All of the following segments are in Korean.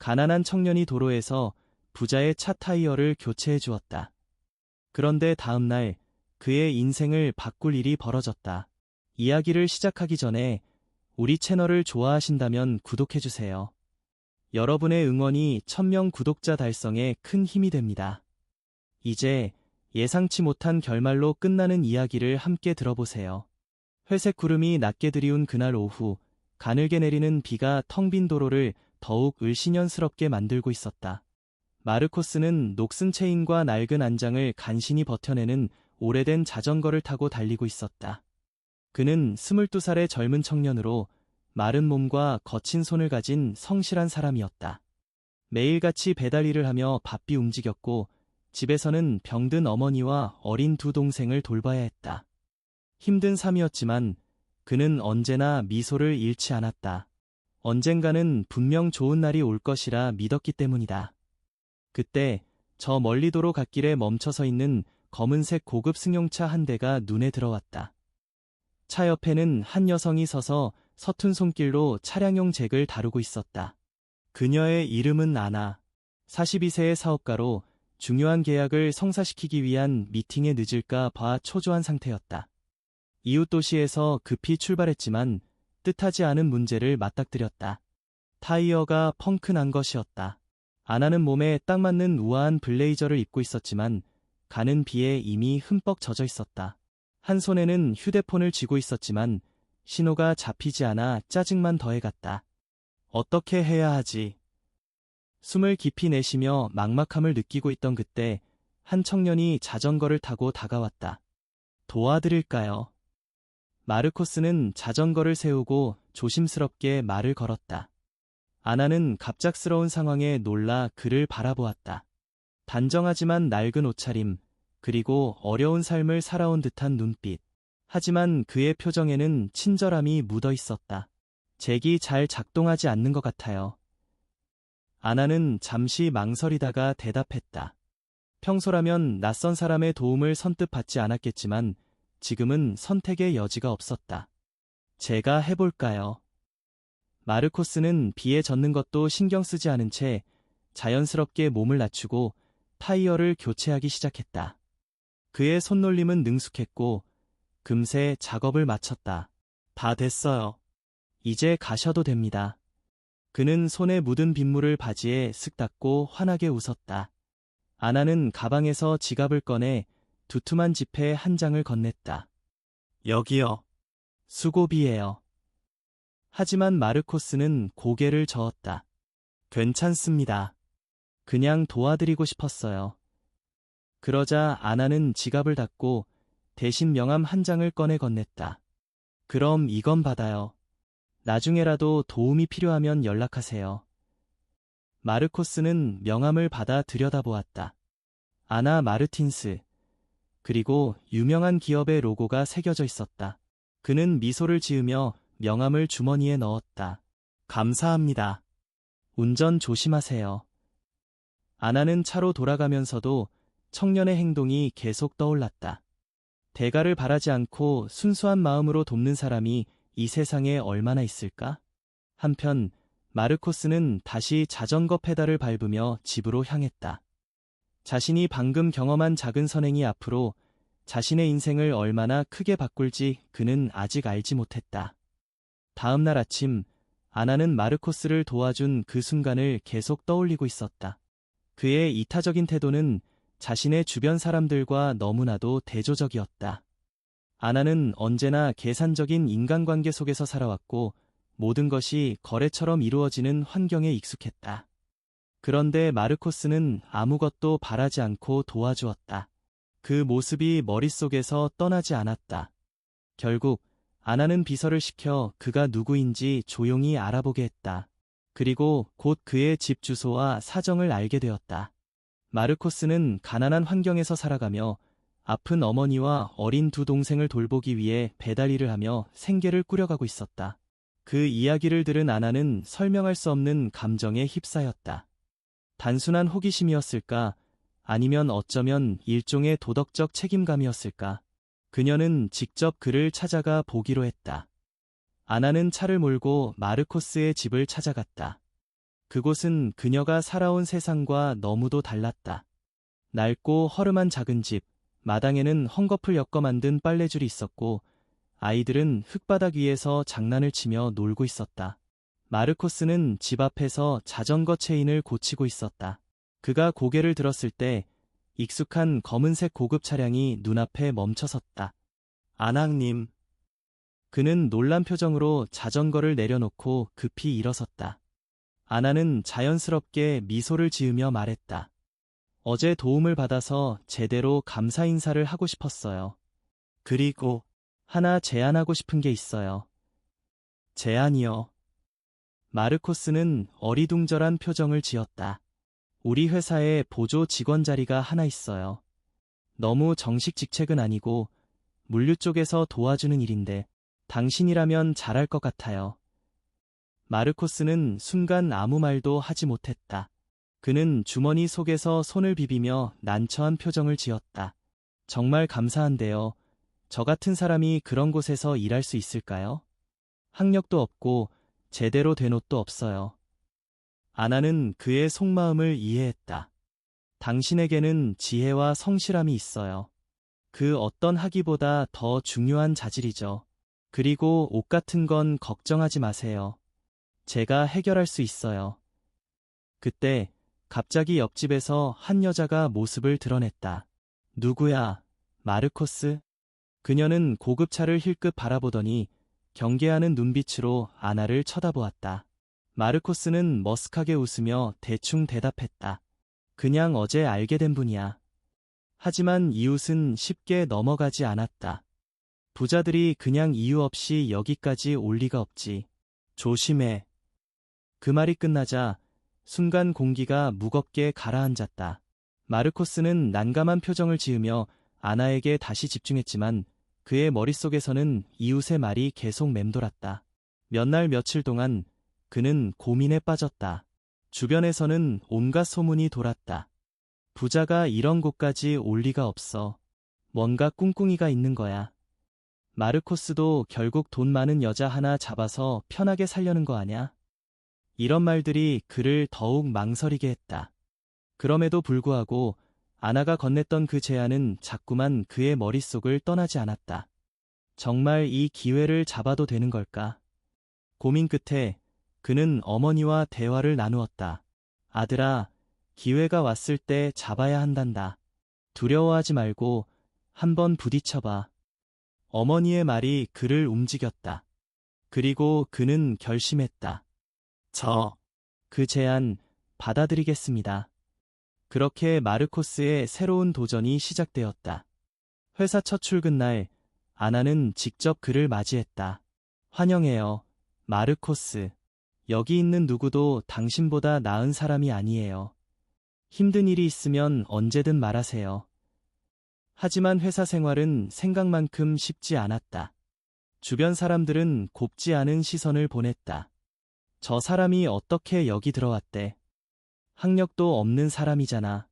가난한 청년이 도로에서 부자의 차 타이어를 교체해 주었다. 그런데 다음 날 그의 인생을 바꿀 일이 벌어졌다. 이야기를 시작하기 전에 우리 채널을 좋아하신다면 구독해 주세요. 여러분의 응원이 1000명 구독자 달성에 큰 힘이 됩니다. 이제 예상치 못한 결말로 끝나는 이야기를 함께 들어보세요. 회색 구름이 낮게 들이운 그날 오후, 가늘게 내리는 비가 텅 빈 도로를 더욱 을씨년스럽게 만들고 있었다. 마르코스는 녹슨 체인과 낡은 안장을 간신히 버텨내는 오래된 자전거를 타고 달리고 있었다. 그는 22살의 젊은 청년으로 마른 몸과 거친 손을 가진 성실한 사람이었다. 매일같이 배달 일을 하며 바삐 움직였고 집에서는 병든 어머니와 어린 두 동생을 돌봐야 했다. 힘든 삶이었지만 그는 언제나 미소를 잃지 않았다. 언젠가는 분명 좋은 날이 올 것이라 믿었기 때문이다. 그때 저 멀리 도로 갓길에 멈춰서 있는 검은색 고급 승용차 한 대가 눈에 들어왔다. 차 옆에는 한 여성이 서서 서툰 손길로 차량용 잭을 다루고 있었다. 그녀의 이름은 아나. 42세의 사업가로 중요한 계약을 성사시키기 위한 미팅에 늦을까 봐 초조한 상태였다. 이웃 도시에서 급히 출발했지만 뜻하지 않은 문제를 맞닥뜨렸다. 타이어가 펑크 난 것이었다. 아나는 몸에 딱 맞는 우아한 블레이저를 입고 있었지만 가는 비에 이미 흠뻑 젖어 있었다. 한 손에는 휴대폰을 쥐고 있었지만 신호가 잡히지 않아 짜증만 더해갔다. 어떻게 해야 하지? 숨을 깊이 내쉬며 막막함을 느끼고 있던 그때 한 청년이 자전거를 타고 다가왔다. 도와드릴까요? 마르코스는 자전거를 세우고 조심스럽게 말을 걸었다. 아나는 갑작스러운 상황에 놀라 그를 바라보았다. 단정하지만 낡은 옷차림, 그리고 어려운 삶을 살아온 듯한 눈빛. 하지만 그의 표정에는 친절함이 묻어 있었다. 잭이 잘 작동하지 않는 것 같아요. 아나는 잠시 망설이다가 대답했다. 평소라면 낯선 사람의 도움을 선뜻 받지 않았겠지만 지금은 선택의 여지가 없었다. 제가 해볼까요? 마르코스는 비에 젖는 것도 신경 쓰지 않은 채 자연스럽게 몸을 낮추고 타이어를 교체하기 시작했다. 그의 손놀림은 능숙했고 금세 작업을 마쳤다. 다 됐어요. 이제 가셔도 됩니다. 그는 손에 묻은 빗물을 바지에 쓱 닦고 환하게 웃었다. 아나는 가방에서 지갑을 꺼내 두툼한 지폐 한 장을 건넸다. 여기요. 수고비예요. 하지만 마르코스는 고개를 저었다. 괜찮습니다. 그냥 도와드리고 싶었어요. 그러자 아나는 지갑을 닫고 대신 명함 한 장을 꺼내 건넸다. 그럼 이건 받아요. 나중에라도 도움이 필요하면 연락하세요. 마르코스는 명함을 받아 들여다보았다. 아나 마르틴스. 그리고 유명한 기업의 로고가 새겨져 있었다. 그는 미소를 지으며 명함을 주머니에 넣었다. 감사합니다. 운전 조심하세요. 아나는 차로 돌아가면서도 청년의 행동이 계속 떠올랐다. 대가를 바라지 않고 순수한 마음으로 돕는 사람이 이 세상에 얼마나 있을까? 한편 마르코스는 다시 자전거 페달을 밟으며 집으로 향했다. 자신이 방금 경험한 작은 선행이 앞으로 자신의 인생을 얼마나 크게 바꿀지 그는 아직 알지 못했다. 다음 날 아침, 아나는 마르코스를 도와준 그 순간을 계속 떠올리고 있었다. 그의 이타적인 태도는 자신의 주변 사람들과 너무나도 대조적이었다. 아나는 언제나 계산적인 인간관계 속에서 살아왔고 모든 것이 거래처럼 이루어지는 환경에 익숙했다. 그런데 마르코스는 아무것도 바라지 않고 도와주었다. 그 모습이 머릿속에서 떠나지 않았다. 결국 아나는 비서를 시켜 그가 누구인지 조용히 알아보게 했다. 그리고 곧 그의 집 주소와 사정을 알게 되었다. 마르코스는 가난한 환경에서 살아가며 아픈 어머니와 어린 두 동생을 돌보기 위해 배달 일을 하며 생계를 꾸려가고 있었다. 그 이야기를 들은 아나는 설명할 수 없는 감정에 휩싸였다. 단순한 호기심이었을까? 아니면 어쩌면 일종의 도덕적 책임감이었을까? 그녀는 직접 그를 찾아가 보기로 했다. 아나는 차를 몰고 마르코스의 집을 찾아갔다. 그곳은 그녀가 살아온 세상과 너무도 달랐다. 낡고 허름한 작은 집, 마당에는 헝겊을 엮어 만든 빨래줄이 있었고, 아이들은 흙바닥 위에서 장난을 치며 놀고 있었다. 마르코스는 집 앞에서 자전거 체인을 고치고 있었다. 그가 고개를 들었을 때 익숙한 검은색 고급 차량이 눈앞에 멈춰섰다. 안학님. 그는 놀란 표정으로 자전거를 내려놓고 급히 일어섰다. 아나는 자연스럽게 미소를 지으며 말했다. 어제 도움을 받아서 제대로 감사 인사를 하고 싶었어요. 그리고 하나 제안하고 싶은 게 있어요. 제안이요. 마르코스는 어리둥절한 표정을 지었다. 우리 회사에 보조 직원 자리가 하나 있어요. 너무 정식 직책은 아니고 물류 쪽에서 도와주는 일인데 당신이라면 잘할 것 같아요. 마르코스는 순간 아무 말도 하지 못했다. 그는 주머니 속에서 손을 비비며 난처한 표정을 지었다. 정말 감사한데요. 저 같은 사람이 그런 곳에서 일할 수 있을까요? 학력도 없고 제대로 된 옷도 없어요. 아나는 그의 속마음을 이해했다. 당신에게는 지혜와 성실함이 있어요. 그 어떤 학위보다 더 중요한 자질이죠. 그리고 옷 같은 건 걱정하지 마세요. 제가 해결할 수 있어요. 그때 갑자기 옆집에서 한 여자가 모습을 드러냈다. 누구야? 마르코스? 그녀는 고급차를 힐끗 바라보더니 경계하는 눈빛으로 아나를 쳐다보았다. 마르코스는 머쓱하게 웃으며 대충 대답했다. 그냥 어제 알게 된 분이야. 하지만 이웃은 쉽게 넘어가지 않았다. 부자들이 그냥 이유 없이 여기까지 올 리가 없지. 조심해. 그 말이 끝나자 순간 공기가 무겁게 가라앉았다. 마르코스는 난감한 표정을 지으며 아나에게 다시 집중했지만 그의 머릿속에서는 이웃의 말이 계속 맴돌았다. 몇 날 며칠 동안 그는 고민에 빠졌다. 주변에서는 온갖 소문이 돌았다. 부자가 이런 곳까지 올 리가 없어. 뭔가 꿍꿍이가 있는 거야. 마르코스도 결국 돈 많은 여자 하나 잡아서 편하게 살려는 거 아냐? 이런 말들이 그를 더욱 망설이게 했다. 그럼에도 불구하고 아나가 건넸던 그 제안은 자꾸만 그의 머릿속을 떠나지 않았다. 정말 이 기회를 잡아도 되는 걸까? 고민 끝에 그는 어머니와 대화를 나누었다. 아들아, 기회가 왔을 때 잡아야 한단다. 두려워하지 말고 한번 부딪혀봐. 어머니의 말이 그를 움직였다. 그리고 그는 결심했다. 저, 그 제안 받아들이겠습니다. 그렇게 마르코스의 새로운 도전이 시작되었다. 회사 첫 출근 날, 아나는 직접 그를 맞이했다. 환영해요, 마르코스. 여기 있는 누구도 당신보다 나은 사람이 아니에요. 힘든 일이 있으면 언제든 말하세요. 하지만 회사 생활은 생각만큼 쉽지 않았다. 주변 사람들은 곱지 않은 시선을 보냈다. 저 사람이 어떻게 여기 들어왔대? 학력도 없는 사람이잖아.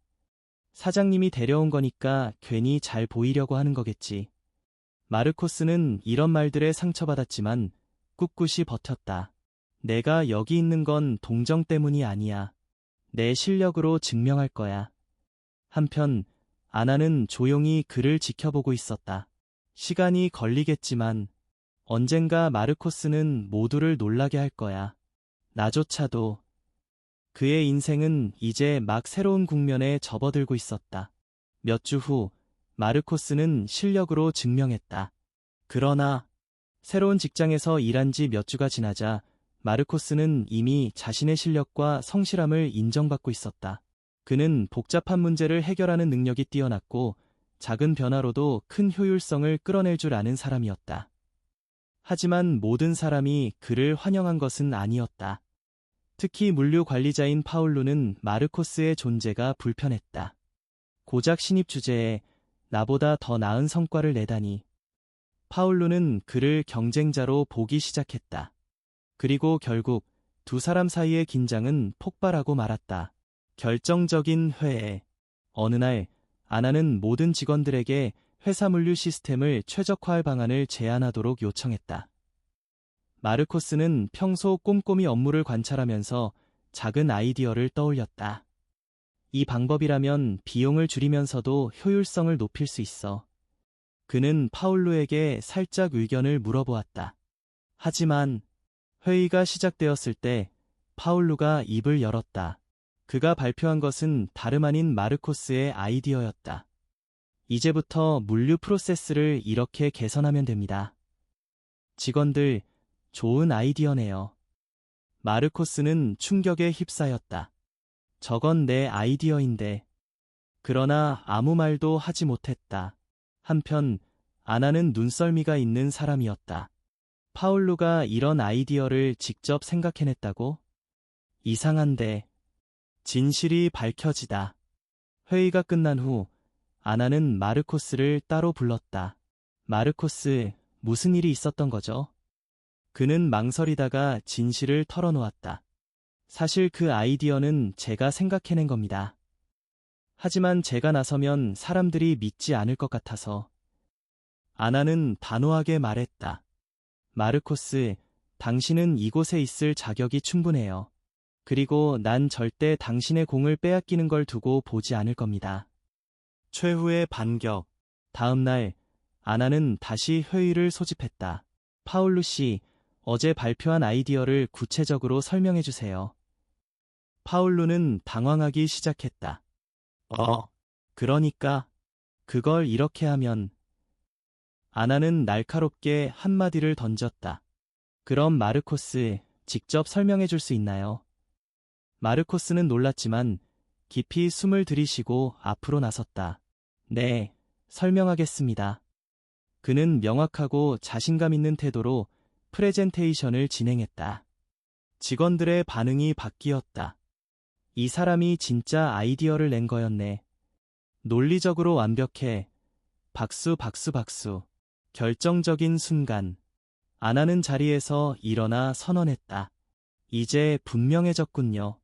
사장님이 데려온 거니까 괜히 잘 보이려고 하는 거겠지. 마르코스는 이런 말들에 상처받았지만 꿋꿋이 버텼다. 내가 여기 있는 건 동정 때문이 아니야. 내 실력으로 증명할 거야. 한편 아나는 조용히 그를 지켜보고 있었다. 시간이 걸리겠지만 언젠가 마르코스는 모두를 놀라게 할 거야. 나조차도 그의 인생은 이제 막 새로운 국면에 접어들고 있었다. 몇 주 후, 마르코스는 실력으로 증명했다. 그러나, 새로운 직장에서 일한 지 몇 주가 지나자 마르코스는 이미 자신의 실력과 성실함을 인정받고 있었다. 그는 복잡한 문제를 해결하는 능력이 뛰어났고 작은 변화로도 큰 효율성을 끌어낼 줄 아는 사람이었다. 하지만 모든 사람이 그를 환영한 것은 아니었다. 특히 물류 관리자인 파울루는 마르코스의 존재가 불편했다. 고작 신입 주제에 나보다 더 나은 성과를 내다니. 파울루는 그를 경쟁자로 보기 시작했다. 그리고 결국 두 사람 사이의 긴장은 폭발하고 말았다. 결정적인 회에 어느 날 아나는 모든 직원들에게 회사 물류 시스템을 최적화할 방안을 제안하도록 요청했다. 마르코스는 평소 꼼꼼히 업무를 관찰하면서 작은 아이디어를 떠올렸다. 이 방법이라면 비용을 줄이면서도 효율성을 높일 수 있어. 그는 파울루에게 살짝 의견을 물어보았다. 하지만 회의가 시작되었을 때 파울루가 입을 열었다. 그가 발표한 것은 다름 아닌 마르코스의 아이디어였다. 이제부터 물류 프로세스를 이렇게 개선하면 됩니다. 직원들, 좋은 아이디어네요. 마르코스는 충격에 휩싸였다. 저건 내 아이디어인데. 그러나 아무 말도 하지 못했다. 한편 아나는 눈썰미가 있는 사람이었다. 파울루가 이런 아이디어를 직접 생각해냈다고? 이상한데. 진실이 밝혀지다. 회의가 끝난 후 아나는 마르코스를 따로 불렀다. 마르코스, 무슨 일이 있었던 거죠? 그는 망설이다가 진실을 털어놓았다. 사실 그 아이디어는 제가 생각해낸 겁니다. 하지만 제가 나서면 사람들이 믿지 않을 것 같아서. 아나는 단호하게 말했다. 마르코스, 당신은 이곳에 있을 자격이 충분해요. 그리고 난 절대 당신의 공을 빼앗기는 걸 두고 보지 않을 겁니다. 최후의 반격. 다음 날, 아나는 다시 회의를 소집했다. 파울루 씨, 어제 발표한 아이디어를 구체적으로 설명해 주세요. 파울루는 당황하기 시작했다. 어, 그러니까 그걸 이렇게 하면 아나는 날카롭게 한마디를 던졌다. 그럼 마르코스 직접 설명해 줄 수 있나요? 마르코스는 놀랐지만 깊이 숨을 들이쉬고 앞으로 나섰다. 네, 설명하겠습니다. 그는 명확하고 자신감 있는 태도로 프레젠테이션을 진행했다. 직원들의 반응이 바뀌었다. 이 사람이 진짜 아이디어를 낸 거였네. 논리적으로 완벽해. 박수, 박수, 박수. 결정적인 순간. 아나는 자리에서 일어나 선언했다. 이제 분명해졌군요.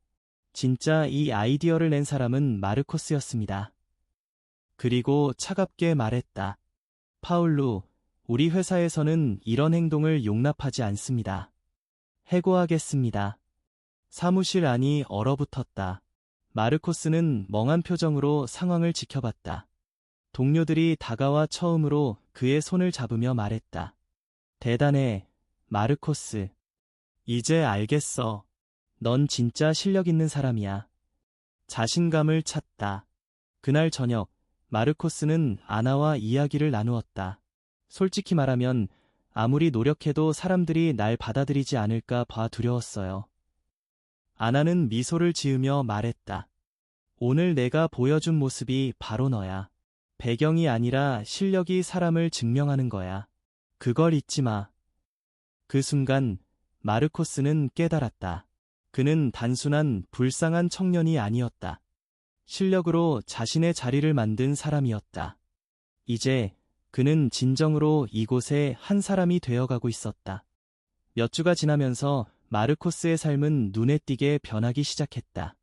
진짜 이 아이디어를 낸 사람은 마르코스였습니다. 그리고 차갑게 말했다. 파울루, 우리 회사에서는 이런 행동을 용납하지 않습니다. 해고하겠습니다. 사무실 안이 얼어붙었다. 마르코스는 멍한 표정으로 상황을 지켜봤다. 동료들이 다가와 처음으로 그의 손을 잡으며 말했다. 대단해, 마르코스. 이제 알겠어. 넌 진짜 실력 있는 사람이야. 자신감을 찾다. 그날 저녁, 마르코스는 아나와 이야기를 나누었다. 솔직히 말하면 아무리 노력해도 사람들이 날 받아들이지 않을까 봐 두려웠어요. 아나는 미소를 지으며 말했다. 오늘 내가 보여준 모습이 바로 너야. 배경이 아니라 실력이 사람을 증명하는 거야. 그걸 잊지 마. 그 순간 마르코스는 깨달았다. 그는 단순한 불쌍한 청년이 아니었다. 실력으로 자신의 자리를 만든 사람이었다. 이제 그는 진정으로 이곳에 한 사람이 되어가고 있었다. 몇 주가 지나면서 마르코스의 삶은 눈에 띄게 변하기 시작했다.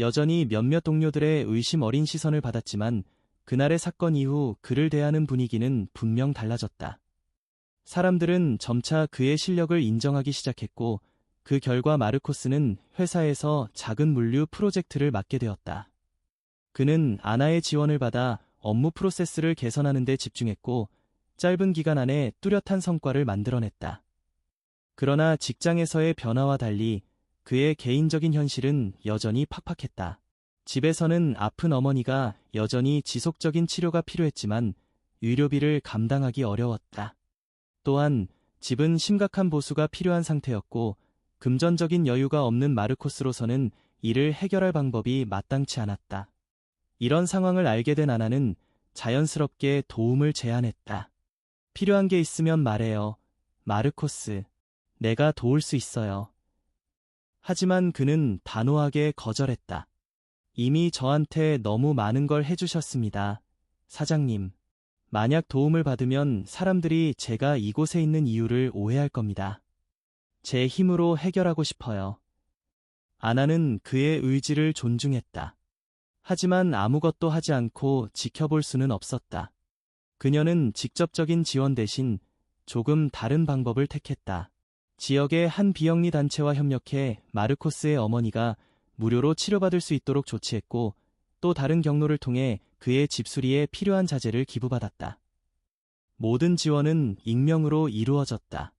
여전히 몇몇 동료들의 의심 어린 시선을 받았지만 그날의 사건 이후 그를 대하는 분위기는 분명 달라졌다. 사람들은 점차 그의 실력을 인정하기 시작했고 그 결과 마르코스는 회사에서 작은 물류 프로젝트를 맡게 되었다. 그는 아나의 지원을 받아 업무 프로세스를 개선하는 데 집중했고 짧은 기간 안에 뚜렷한 성과를 만들어냈다. 그러나 직장에서의 변화와 달리 그의 개인적인 현실은 여전히 팍팍했다. 집에서는 아픈 어머니가 여전히 지속적인 치료가 필요했지만 의료비를 감당하기 어려웠다. 또한 집은 심각한 보수가 필요한 상태였고 금전적인 여유가 없는 마르코스로서는 이를 해결할 방법이 마땅치 않았다. 이런 상황을 알게 된 아나는 자연스럽게 도움을 제안했다. 필요한 게 있으면 말해요. 마르코스. 내가 도울 수 있어요. 하지만 그는 단호하게 거절했다. 이미 저한테 너무 많은 걸 해주셨습니다. 사장님. 만약 도움을 받으면 사람들이 제가 이곳에 있는 이유를 오해할 겁니다. 제 힘으로 해결하고 싶어요. 아나는 그의 의지를 존중했다. 하지만 아무것도 하지 않고 지켜볼 수는 없었다. 그녀는 직접적인 지원 대신 조금 다른 방법을 택했다. 지역의 한 비영리 단체와 협력해 마르코스의 어머니가 무료로 치료받을 수 있도록 조치했고 또 다른 경로를 통해 그의 집수리에 필요한 자재를 기부받았다. 모든 지원은 익명으로 이루어졌다.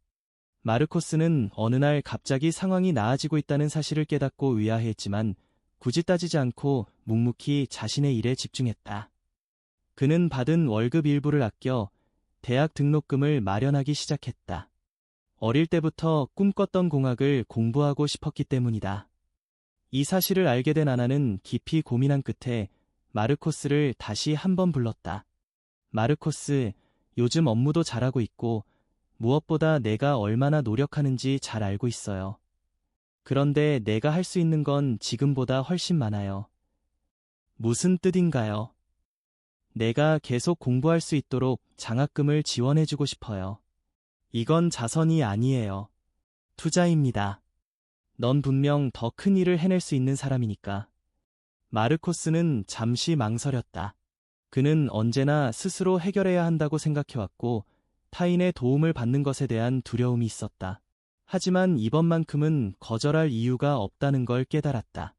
마르코스는 어느 날 갑자기 상황이 나아지고 있다는 사실을 깨닫고 의아해했지만 굳이 따지지 않고 묵묵히 자신의 일에 집중했다. 그는 받은 월급 일부를 아껴 대학 등록금을 마련하기 시작했다. 어릴 때부터 꿈꿨던 공학을 공부하고 싶었기 때문이다. 이 사실을 알게 된 아나는 깊이 고민한 끝에 마르코스를 다시 한번 불렀다. 마르코스, 요즘 업무도 잘하고 있고 무엇보다 내가 얼마나 노력하는지 잘 알고 있어요. 그런데 내가 할 수 있는 건 지금보다 훨씬 많아요. 무슨 뜻인가요? 내가 계속 공부할 수 있도록 장학금을 지원해주고 싶어요. 이건 자선이 아니에요. 투자입니다. 넌 분명 더 큰 일을 해낼 수 있는 사람이니까. 마르코스는 잠시 망설였다. 그는 언제나 스스로 해결해야 한다고 생각해왔고 타인의 도움을 받는 것에 대한 두려움이 있었다. 하지만 이번만큼은 거절할 이유가 없다는 걸 깨달았다.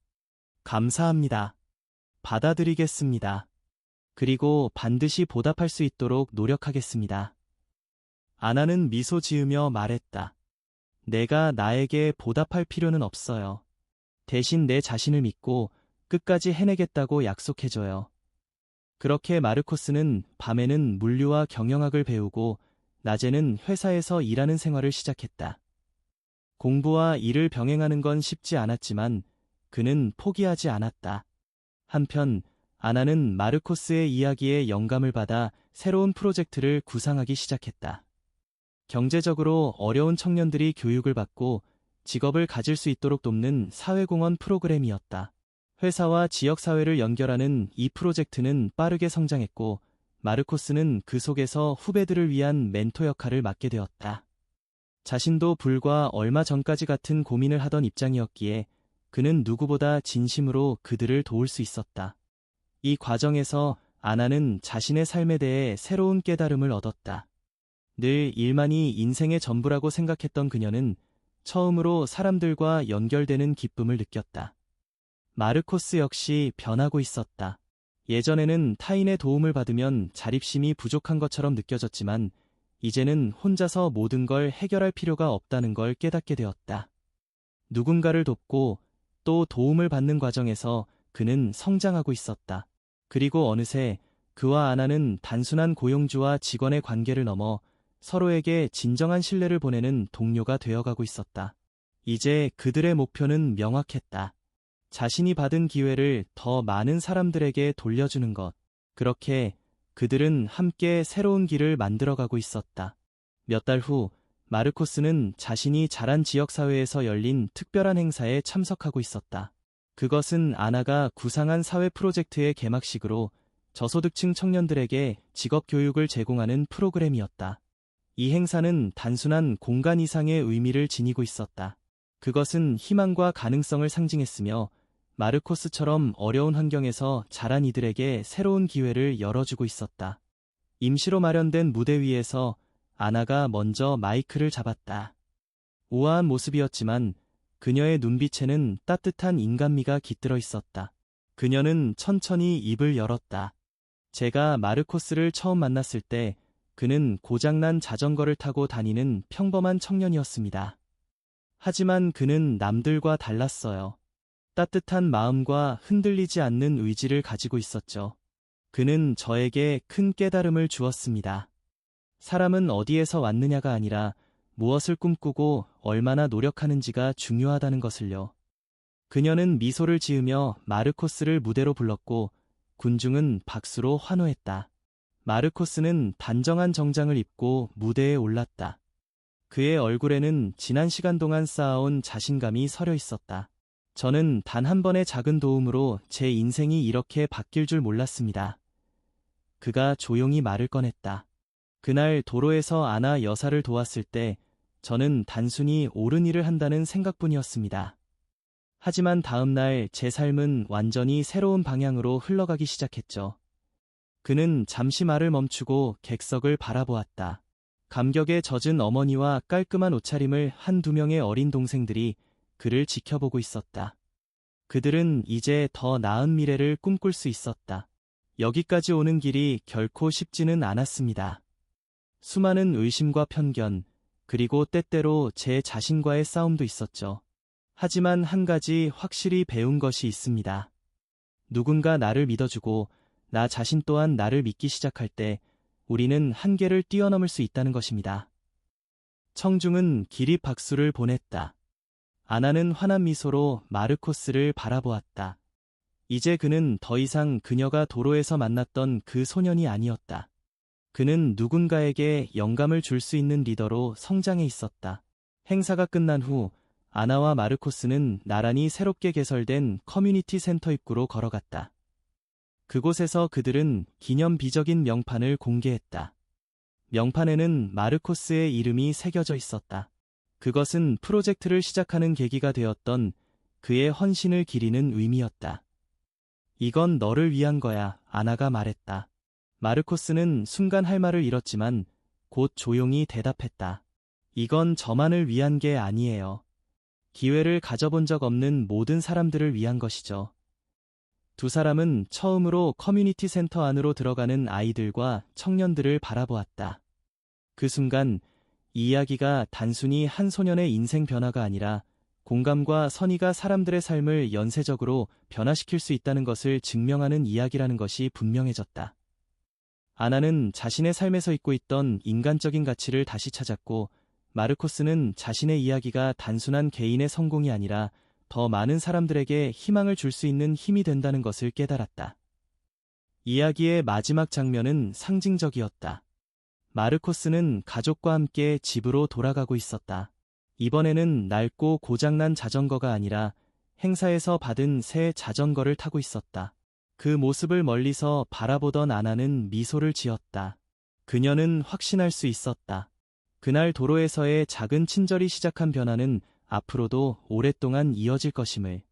감사합니다. 받아들이겠습니다. 그리고 반드시 보답할 수 있도록 노력하겠습니다. 아나는 미소 지으며 말했다. 내가 나에게 보답할 필요는 없어요. 대신 내 자신을 믿고 끝까지 해내겠다고 약속해줘요. 그렇게 마르코스는 밤에는 물류와 경영학을 배우고 낮에는 회사에서 일하는 생활을 시작했다. 공부와 일을 병행하는 건 쉽지 않았지만 그는 포기하지 않았다. 한편 아나는 마르코스의 이야기에 영감을 받아 새로운 프로젝트를 구상하기 시작했다. 경제적으로 어려운 청년들이 교육을 받고 직업을 가질 수 있도록 돕는 사회공헌 프로그램이었다. 회사와 지역사회를 연결하는 이 프로젝트는 빠르게 성장했고 마르코스는 그 속에서 후배들을 위한 멘토 역할을 맡게 되었다. 자신도 불과 얼마 전까지 같은 고민을 하던 입장이었기에 그는 누구보다 진심으로 그들을 도울 수 있었다. 이 과정에서 아나는 자신의 삶에 대해 새로운 깨달음을 얻었다. 늘 일만이 인생의 전부라고 생각했던 그녀는 처음으로 사람들과 연결되는 기쁨을 느꼈다. 마르코스 역시 변하고 있었다. 예전에는 타인의 도움을 받으면 자립심이 부족한 것처럼 느껴졌지만 이제는 혼자서 모든 걸 해결할 필요가 없다는 걸 깨닫게 되었다. 누군가를 돕고 또 도움을 받는 과정에서 그는 성장하고 있었다. 그리고 어느새 그와 아나는 단순한 고용주와 직원의 관계를 넘어 서로에게 진정한 신뢰를 보내는 동료가 되어가고 있었다. 이제 그들의 목표는 명확했다. 자신이 받은 기회를 더 많은 사람들에게 돌려주는 것. 그렇게 그들은 함께 새로운 길을 만들어가고 있었다. 몇 달 후, 마르코스는 자신이 자란 지역사회에서 열린 특별한 행사에 참석하고 있었다. 그것은 아나가 구상한 사회 프로젝트의 개막식으로 저소득층 청년들에게 직업 교육을 제공하는 프로그램이었다. 이 행사는 단순한 공간 이상의 의미를 지니고 있었다. 그것은 희망과 가능성을 상징했으며 마르코스처럼 어려운 환경에서 자란 이들에게 새로운 기회를 열어주고 있었다. 임시로 마련된 무대 위에서 아나가 먼저 마이크를 잡았다. 우아한 모습이었지만 그녀의 눈빛에는 따뜻한 인간미가 깃들어 있었다. 그녀는 천천히 입을 열었다. 제가 마르코스를 처음 만났을 때 그는 고장난 자전거를 타고 다니는 평범한 청년이었습니다. 하지만 그는 남들과 달랐어요. 따뜻한 마음과 흔들리지 않는 의지를 가지고 있었죠. 그는 저에게 큰 깨달음을 주었습니다. 사람은 어디에서 왔느냐가 아니라 무엇을 꿈꾸고 얼마나 노력하는지가 중요하다는 것을요. 그녀는 미소를 지으며 마르코스를 무대로 불렀고 군중은 박수로 환호했다. 마르코스는 단정한 정장을 입고 무대에 올랐다. 그의 얼굴에는 지난 시간 동안 쌓아온 자신감이 서려 있었다. 저는 단 한 번의 작은 도움으로 제 인생이 이렇게 바뀔 줄 몰랐습니다. 그가 조용히 말을 꺼냈다. 그날 도로에서 아나 여사를 도왔을 때 저는 단순히 옳은 일을 한다는 생각뿐이었습니다. 하지만 다음 날 제 삶은 완전히 새로운 방향으로 흘러가기 시작했죠. 그는 잠시 말을 멈추고 객석을 바라보았다. 감격에 젖은 어머니와 깔끔한 옷차림을 한두 명의 어린 동생들이 그를 지켜보고 있었다. 그들은 이제 더 나은 미래를 꿈꿀 수 있었다. 여기까지 오는 길이 결코 쉽지는 않았습니다. 수많은 의심과 편견, 그리고 때때로 제 자신과의 싸움도 있었죠. 하지만 한 가지 확실히 배운 것이 있습니다. 누군가 나를 믿어주고 나 자신 또한 나를 믿기 시작할 때 우리는 한계를 뛰어넘을 수 있다는 것입니다. 청중은 기립 박수를 보냈다. 아나는 환한 미소로 마르코스를 바라보았다. 이제 그는 더 이상 그녀가 도로에서 만났던 그 소년이 아니었다. 그는 누군가에게 영감을 줄 수 있는 리더로 성장해 있었다. 행사가 끝난 후 아나와 마르코스는 나란히 새롭게 개설된 커뮤니티 센터 입구로 걸어갔다. 그곳에서 그들은 기념 비적인 명판을 공개했다. 명판에는 마르코스의 이름이 새겨져 있었다. 그것은 프로젝트를 시작하는 계기가 되었던 그의 헌신을 기리는 의미였다. 이건 너를 위한 거야, 아나가 말했다. 마르코스는 순간 할 말을 잃었지만 곧 조용히 대답했다. 이건 저만을 위한 게 아니에요. 기회를 가져본 적 없는 모든 사람들을 위한 것이죠. 두 사람은 처음으로 커뮤니티 센터 안으로 들어가는 아이들과 청년들을 바라보았다. 그 순간 이 이야기가 단순히 한 소년의 인생 변화가 아니라 공감과 선의가 사람들의 삶을 연쇄적으로 변화시킬 수 있다는 것을 증명하는 이야기라는 것이 분명해졌다. 아나는 자신의 삶에서 잊고 있던 인간적인 가치를 다시 찾았고 마르코스는 자신의 이야기가 단순한 개인의 성공이 아니라 더 많은 사람들에게 희망을 줄 수 있는 힘이 된다는 것을 깨달았다. 이야기의 마지막 장면은 상징적이었다. 마르코스는 가족과 함께 집으로 돌아가고 있었다. 이번에는 낡고 고장난 자전거가 아니라 행사에서 받은 새 자전거를 타고 있었다. 그 모습을 멀리서 바라보던 아나는 미소를 지었다. 그녀는 확신할 수 있었다. 그날 도로에서의 작은 친절이 시작한 변화는 앞으로도 오랫동안 이어질 것임을.